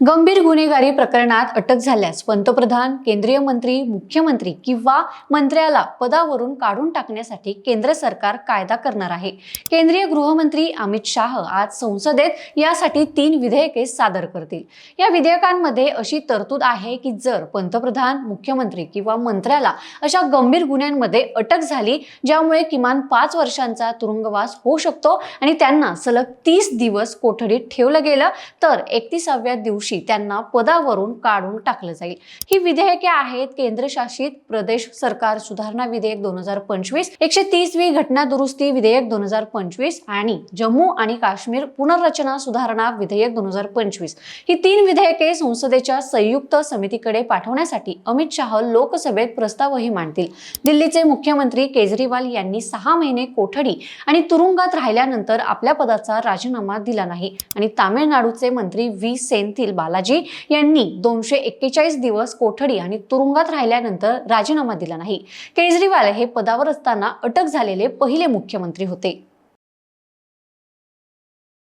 गंभीर गुन्हेगारी प्रकरणात अटक झाल्यास पंतप्रधान केंद्रीय मंत्री मुख्यमंत्री किंवा मंत्र्याला पदावरून काढून टाकण्यासाठी केंद्र सरकार कायदा करणार आहे. केंद्रीय गृहमंत्री अमित शाह आज संसदेत यासाठी तीन विधेयके सादर करतील. या विधेयकांमध्ये अशी तरतूद आहे की जर पंतप्रधान मुख्यमंत्री किंवा मंत्र्याला अशा गंभीर गुन्ह्यांमध्ये अटक झाली ज्यामुळे किमान पाच वर्षांचा तुरुंगवास होऊ शकतो आणि त्यांना सलग तीस दिवस कोठडीत ठेवलं गेलं तर एकतीसाव्या दिवशी त्यांना पदावरून काढून टाकलं जाईल. ही विधेयके आहेत केंद्रशासित प्रदेश सरकार सुधारणा विधेयक दोन हजार पंचवीस एकशे तीसवी घटना दुरुस्ती विधेयक दोन हजार पंचवीस आणि जम्मू आणि काश्मीर पुनर्रचना सुधारणा विधेयक दोन हजार पंचवीस. ही तीन विधेयके संसदेच्या संयुक्त समितीकडे पाठवण्यासाठी अमित शाह लोकसभेत प्रस्तावही मांडतील. दिल्लीचे मुख्यमंत्री केजरीवाल यांनी सहा महिने कोठडी आणि तुरुंगात राहिल्यानंतर आपल्या पदाचा राजीनामा दिला नाही आणि तामिळनाडूचे मंत्री व्ही. सेंथिल बालाजी यांनी दोनशे एक्केचाळीस दिवस कोठडी आणि तुरुंगात राहिल्यानंतर राजीनामा दिला नाही. केजरीवाल हे पदावर असताना अटक झालेले पहिले मुख्यमंत्री होते.